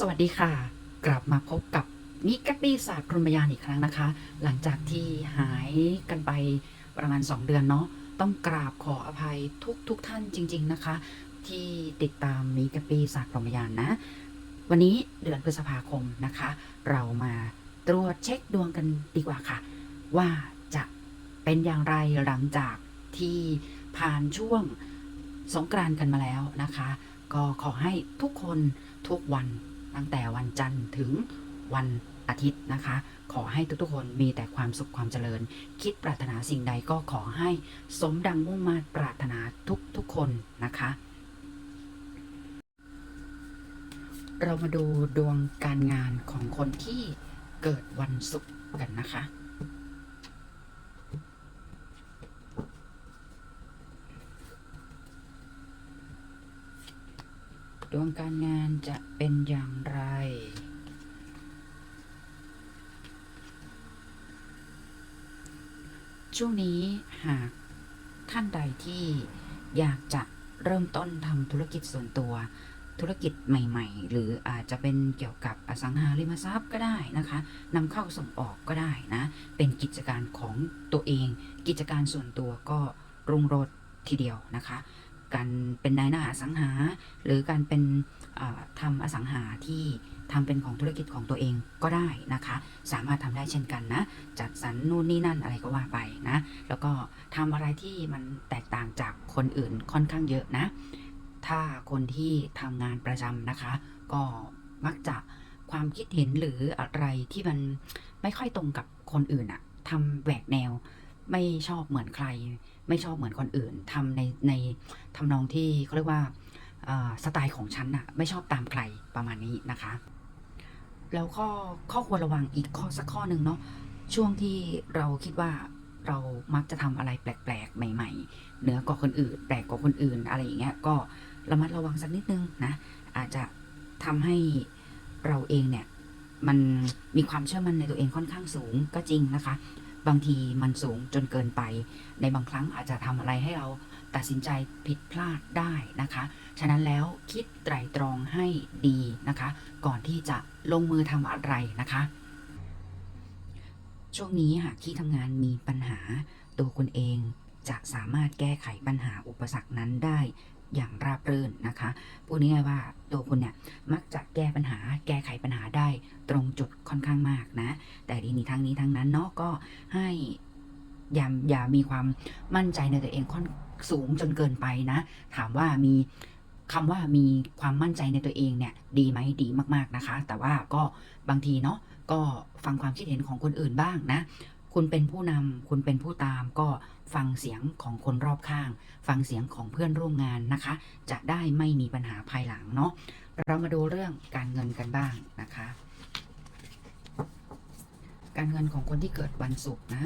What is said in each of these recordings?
สวัสดีค่ะ กลับมาพบกับนิกกี้ศาสตร์พรหมยานอีกครั้งนะคะ หลังจากที่หายกันไปประมาณ 2 เดือนเนาะต้องกราบขออภัยทุกทุกท่านจริง ๆนะคะ ที่ติดตามนิกกี้ศาสตร์พรหมยานนะ วันนี้เดือนพฤษภาคมนะคะ เรามาตรวจเช็คดวงกันดีกว่าค่ะ ว่าจะเป็นอย่างไรหลังจากที่ผ่านช่วงสงกรานกันมาแล้วนะคะ ก็ขอให้ทุกคนทุกวัน ตั้งแต่วันจันทร์ถึงวันอาทิตย์นะคะ ขอให้ทุกๆคนมีแต่ความสุขความเจริญ คิดปรารถนาสิ่งใดก็ขอให้สมดังมุ่งมา่ปรารถนาทุกๆคนนะคะ เรามาดูดวงการงานของคนที่เกิดวันศุกร์กันนะคะ ดวงการงานจะเป็นอย่างไร ช่วงนี้หากท่านใดที่อยากจะเริ่มต้นทำธุรกิจส่วนตัว ธุรกิจใหม่ ๆ หรืออาจจะเป็นเกี่ยวกับอสังหาริมทรัพย์ก็ได้นะคะนำเข้าส่งออกก็ได้นะ เป็นกิจการของตัวเอง กิจการส่วนตัวก็รุ่งโรจน์ทีเดียวนะคะ การเป็นนายหน้าอสังหา หรือการเป็นอ่าทำอสังหาที่ทำเป็นของธุรกิจของตัวเองก็ได้นะคะ สามารถทำได้เช่นกันนะ จัดสรรนู่นนี่นั่นอะไรก็ว่าไปนะ แล้วก็ทำอะไรที่มันแตกต่างจากคนอื่นค่อนข้างเยอะนะ ถ้าคนที่ทำงานประจำนะคะ ก็มักจะความคิดเห็นหรืออะไรที่มันไม่ค่อยตรงกับคนอื่นอะทำแหวกแนว ไม่ชอบเหมือนใคร ไม่ชอบเหมือนคนอื่นทำในในทำนองที่เขาเรียกว่าสไตล์ของฉันอะไม่ชอบตามใครประมาณนี้นะคะ แล้วก็ข้อควรระวังอีกข้อสักข้อหนึ่งเนาะช่วงที่เราคิดว่าเรามักจะทำอะไรแปลกๆ ใหม่ ๆ เหนือกว่าคนอื่น แปลกกว่าคนอื่นอะไรอย่างเงี้ยก็ระมัดระวังสักนิดนึงนะอาจจะทำให้เราเองเนี่ยมันมีความเชื่อมั่นในตัวเองค่อนข้างสูงก็จริงนะคะ บางทีมันสูงจนเกินไป ในบางครั้งอาจจะทำอะไรให้เราตัดสินใจผิดพลาดได้นะคะ ฉะนั้นแล้วคิดไตรตรองให้ดีนะคะ ก่อนที่จะลงมือทำอะไรนะคะ ช่วงนี้หากที่ทำงานมีปัญหาตัวคุณเองจะสามารถแก้ไขปัญหาอุปสรรคนั้นได้ อย่างราบรื่นนะคะพูดง่ายๆว่าตัวคุณเนี่ยมักจะแก้ปัญหา แก้ไขปัญหาได้ตรงจุดค่อนข้างมากนะ แต่ทีนี้ทั้งนี้ทั้งนั้นเนาะก็ให้อย่าอย่ามีความมั่นใจในตัวเองค่อนสูงจนเกินไปนะ ถามว่ามีคำว่ามีความมั่นใจในตัวเองเนี่ย ดีไหมดีมาก ๆนะคะ แต่ว่าก็บางทีเนาะก็ฟังความคิดเห็นของคนอื่นบ้างนะ คุณเป็นผู้นำคุณเป็นผู้ตามก็ฟังเสียงของคนรอบข้าง ฟังเสียงของเพื่อนร่วมงานนะคะ จะได้ไม่มีปัญหาภายหลังเนาะเรามาดูเรื่องการเงินกันบ้างนะคะ การเงินของคนที่เกิดวันศุกร์นะ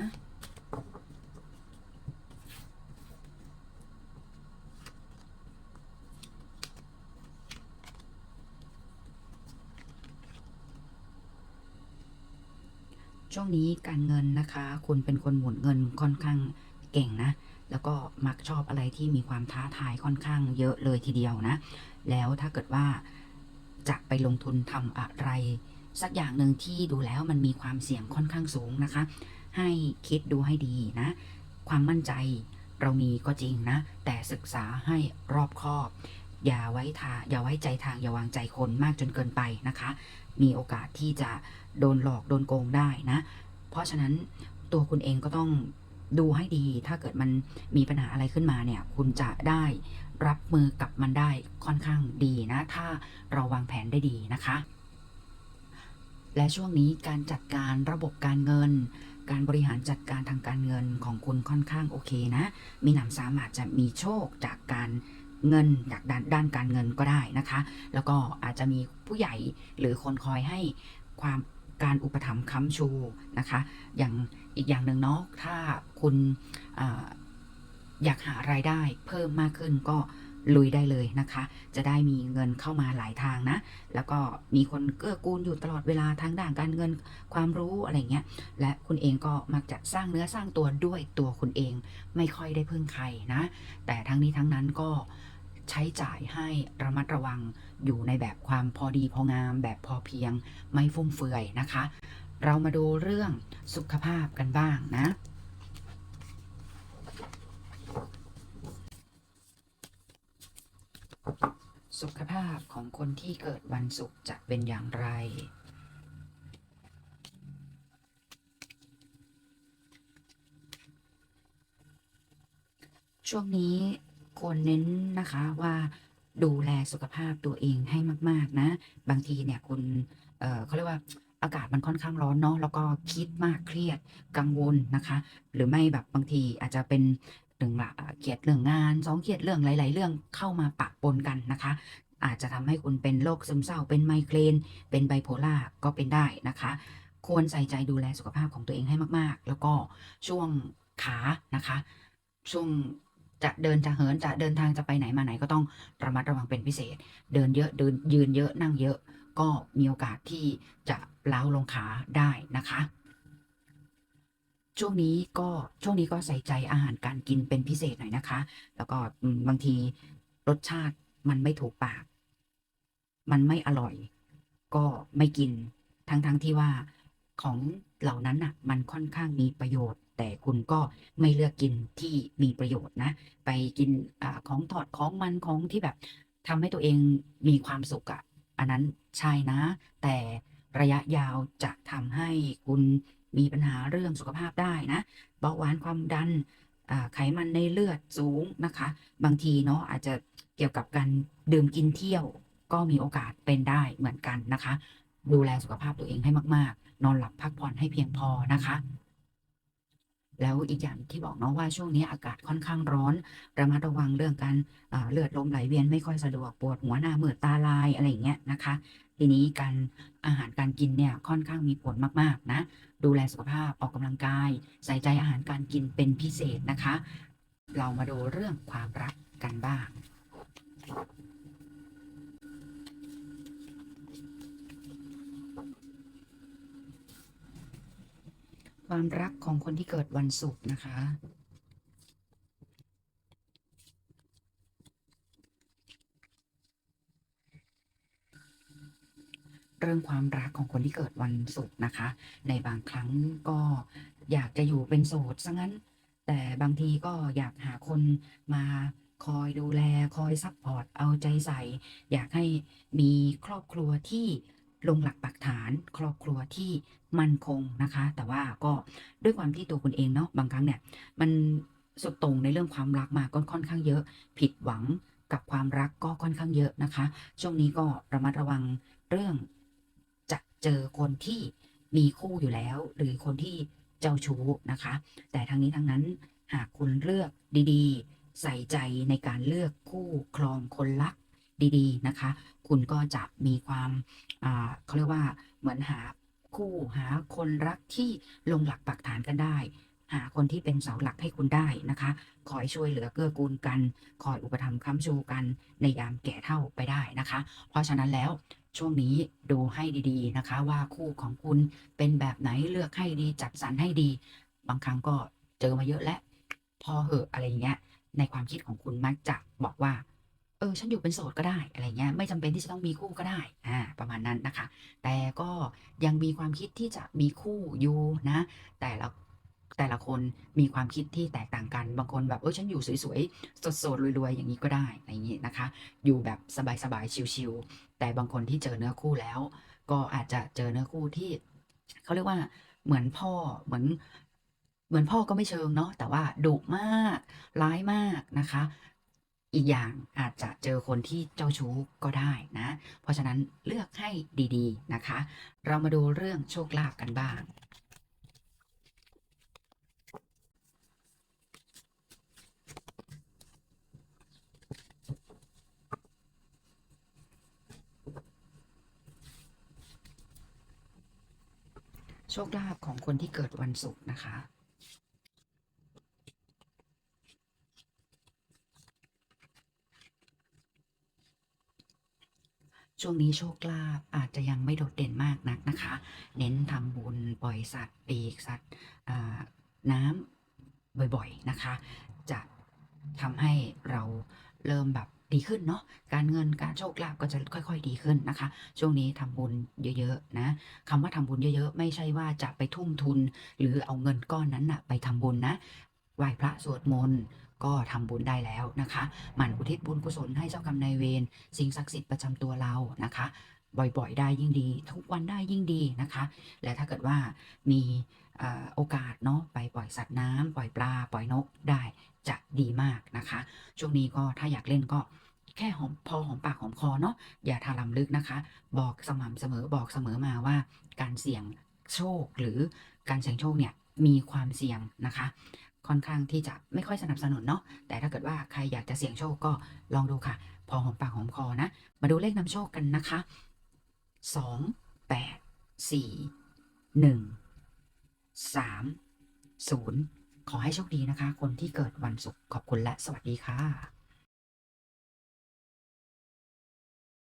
ช่วงนี้การเงินนะคะ คุณเป็นคนหมุนเงินค่อนข้างเก่งนะ แล้วก็มักชอบอะไรที่มีความท้าทายค่อนข้างเยอะเลยทีเดียวนะ แล้วถ้าเกิดว่าจะไปลงทุนทำอะไร สักอย่างหนึ่งที่ดูแล้วมันมีความเสี่ยงค่อนข้างสูงนะคะ ให้คิดดูให้ดีนะ ความมั่นใจเรามีก็จริงนะ แต่ศึกษาให้รอบคอบ อย่าไว้ทาอย่าไว้ใจทางอย่าวางใจคนมากจนเกินไปนะคะ มีโอกาสที่จะโดนหลอกโดนโกงได้นะ เพราะฉะนั้นตัวคุณเองก็ต้องดูให้ดี ถ้าเกิดมันมีปัญหาอะไรขึ้นมาเนี่ย คุณจะได้รับมือกับมันได้ค่อนข้างดีนะ ถ้าเราวางแผนได้ดีนะคะ และช่วงนี้การจัดการระบบการเงิน การบริหารจัดการทางการเงินของคุณค่อนข้างโอเคนะ มีหนำสามารถจะมีโชคจากการ เงินจากด้านด้านการเงินก็ได้นะคะ แล้วก็อาจจะมีผู้ใหญ่หรือคนคอยให้ความการอุปถัมภ์ค้ำชูนะคะ อย่างอีกอย่างหนึ่งเนาะถ้าคุณออยากหารายได้เพิ่มมากขึ้นก็ ลุยได้เลยนะคะ จะได้มีเงินเข้ามาหลายทางนะ แล้วก็มีคนเกื้อกูลอยู่ตลอดเวลาทางด้านการเงินความรู้อะไรเงี้ย และคุณเองก็มักจะสร้างเนื้อสร้างตัวด้วยตัวคุณเอง ไม่ค่อยได้พึ่งใครนะ แต่ทั้งนี้ทั้งนั้นก็ใช้จ่ายให้ระมัดระวังอยู่ในแบบความพอดีพองามแบบพอเพียงไม่ฟุ่มเฟือยนะคะ เรามาดูเรื่องสุขภาพกันบ้างนะ สุขภาพของคนที่เกิดวันศุกร์จะเป็นอย่างไร ช่วงนี้ควรเน้นนะคะว่าดูแลสุขภาพตัวเองให้มาก ๆ นะ บางทีเนี่ยคุณเเขาเรียกว่าอากาศมันค่อนข้างร้อนเนาะแล้วก็คิดมากเครียดกังวลนะคะ หรือไม่แบบบางทีอาจจะเป็น หนึ่งละเครียดเรื่องงานสองเครียดเรื่องหลาย ๆ เรื่องเข้ามาปะปนกันนะคะ อาจจะทำให้คุณเป็นโรคซึมเศร้า เป็นไมเกรน เป็นไบโพล่าก็เป็นได้นะคะ ควรใส่ใจดูแลสุขภาพของตัวเองให้มาก ๆ แล้วก็ช่วงขานะคะ ช่วงจะเดินจะเหินจะเดินทางจะไปไหนมาไหนก็ต้องระมัดระวังเป็นพิเศษ เดินเยอะเดินยืนเยอะนั่งเยอะ ก็มีโอกาสที่จะล้าลงขาได้นะคะ ช่วงนี้ก็ช่วงนี้ก็ใส่ใจอาหารการกินเป็นพิเศษหน่อยนะคะ แล้วก็บางทีรสชาติมันไม่ถูกปาก มันไม่อร่อย ก็ไม่กินทั้งทั้งที่ว่าของเหล่านั้นน่ะ มันค่อนข้างมีประโยชน์ แต่คุณก็ไม่เลือกกินที่มีประโยชน์นะ ไปกินอของทอดของมันของที่แบบทำให้ตัวเองมีความสุขอะอันนั้นใช่นะ แต่ระยะยาวจะทำให้คุณ มีปัญหาเรื่องสุขภาพได้นะเบาหวานความดันไขมันในเลือดสูงนะคะ บางทีเนาะอาจจะเกี่ยวกับการดื่มกินเที่ยว ก็มีโอกาสเป็นได้เหมือนกันนะคะ ดูแลสุขภาพตัวเองให้มากๆ นอนหลับพักผ่อนให้เพียงพอนะคะแล้วอีกอย่างที่บอกเนาะว่าช่วงนี้อากาศค่อนข้างร้อน ระมัดระวังเรื่องการเลือดลมไหลเวียนไม่ค่อยสะดวกปวดหัวหน้ามืดตาลายอะไรอย่างเงี้ยนะคะ ทีนี้การอาหารการกินเนี่ยค่อนข้างมีผลมากๆนะ ดูแลสุขภาพออกกำลังกาย ใส่ใจอาหารการกินเป็นพิเศษนะคะ เรามาดูเรื่องความรักกันบ้างความรักของคนที่เกิดวันศุกร์นะคะ รื่องความรักของคนที่เกิดวันศุกร์นะคะ ในบางครั้งก็อยากจะอยู่เป็นโสดซะงั้น แต่บางทีก็อยากหาคนมาคอยดูแลคอยซัพพอร์ตเอาใจใส่ อยากให้มีครอบครัวที่ลงหลักปักฐาน ครอบครัวที่มั่นคงนะคะ แต่ว่าก็ด้วยความที่ตัวคุณเองเนาะบางครั้งเนี่ยมันสุดต่งในเรื่องความรักมาก็ค่อนข้างเยอะผิดหวังกับความรักก็ค่อนข้างเยอะนะคะ ช่วงนี้ก็ระมัดระวังเรื่อง เจอคนที่มีคู่อยู่แล้ว หรือคนที่เจ้าชู้นะคะ แต่ทั้งนี้ทั้งนั้นหากคุณเลือกดีๆ ใส่ใจในการเลือกคู่ครองคนรักดีๆนะคะ คุณก็จะมีความอ่าเขาเรียกว่าเหมือนหาคู่หาคนรักที่ลงหลักปักฐานกันได้ หาคนที่เป็นเสาหลักให้คุณได้นะคะคอยช่วยเหลือเกื้อกูลกัน คอยอุปถัมภ์ค้ำชูกันในยามแก่เฒ่าไปได้นะคะ เพราะฉะนั้นแล้ว ช่วงนี้ดูให้ดีๆนะคะ ว่าคู่ของคุณเป็นแบบไหนเลือกให้ดีจัดสรรให้ดี บางครั้งก็เจอมาเยอะแล้วพอเหอะอะไรเงี้ย ในความคิดของคุณมักจะบอกว่า เออ ฉันอยู่เป็นโสดก็ได้อะไรเงี้ย ไม่จำเป็นที่จะต้องมีคู่ก็ได้อ่าประมาณนั้นนะคะ แต่ก็ยังมีความคิดที่จะมีคู่อยู่นะ แต่ละ แต่ละคนมีความคิดที่แตกต่างกัน บางคนแบบเออฉันอยู่สวยๆ สดๆรวยๆ อย่างนี้ก็ได้อะไรอย่างนี้นะคะ อยู่แบบสบายๆ ชิลๆ แต่บางคนที่เจอเนื้อคู่แล้ว ก็อาจจะเจอเนื้อคู่ที่เขาเรียกว่าเหมือนพ่อเหมือนเหมือนพ่อก็ไม่เชิงเนาะแต่ว่าดุมากร้ายมากนะคะ อีกอย่างอาจจะเจอคนที่เจ้าชู้ก็ได้นะ เพราะฉะนั้นเลือกให้ดีๆนะคะ เรามาดูเรื่องโชคลาภกันบ้าง โชคลาภของคนที่เกิดวันศุกร์นะคะ ช่วงนี้โชคลาภอาจจะยังไม่โดดเด่นมากนักนะคะ เน้นทำบุญปล่อยสัตว์ปีกสัตว์น้ำบ่อยๆนะคะ จะทำให้เราเริ่มแบบ ดีขึ้นเนาะการเงินการโชคลาภก็จะค่อย ๆ ดีขึ้นนะคะ ช่วงนี้ทำบุญเยอะๆนะคำว่าทำบุญเยอะๆ ไม่ใช่ว่าจะไปทุ่มทุน หรือเอาเงินก้อนนั้นนะไปทำบุญนะไหว้พระสวดมนต์ก็ทำบุญได้แล้วนะคะหมั่นอุทิศบุญกุศลให้เจ้ากรรมนายเวรสิ่งศักดิ์สิทธิ์ประจำตัวเรานะคะ บ่อยๆ ได้ยิ่งดี ทุกวันได้ยิ่งดีนะคะ และถ้าเกิดว่ามีโอกาสเนาะไปปล่อยสัตว์น้ำปล่อยปลา ปล่อยนกได้จะดีมากนะคะ ช่วงนี้ก็ถ้าอยากเล่นก็แค่หอมพอหอมปากหอมคอเนาะอย่าทาลำลึกนะคะ บอกสม่ำเสมอบอกเสมอมาว่า การเสี่ยงโชคหรือการเสี่ยงโชคเนี่ยมีความเสี่ยงนะคะ ค่อนข้างที่จะไม่ค่อยสนับสนุนเนาะแต่ถ้าเกิดว่าใครอยากจะเสี่ยงโชคก็ลองดูค่ะ พอหอมปากหอมคอนะ มาดูเลขนำโชคกันนะคะ สองแปดสี่หนึ่งสามศูนย์ขอให้โชคดีนะคะ คนที่เกิดวันศุกร์ขอบคุณและสวัสดีค่ะ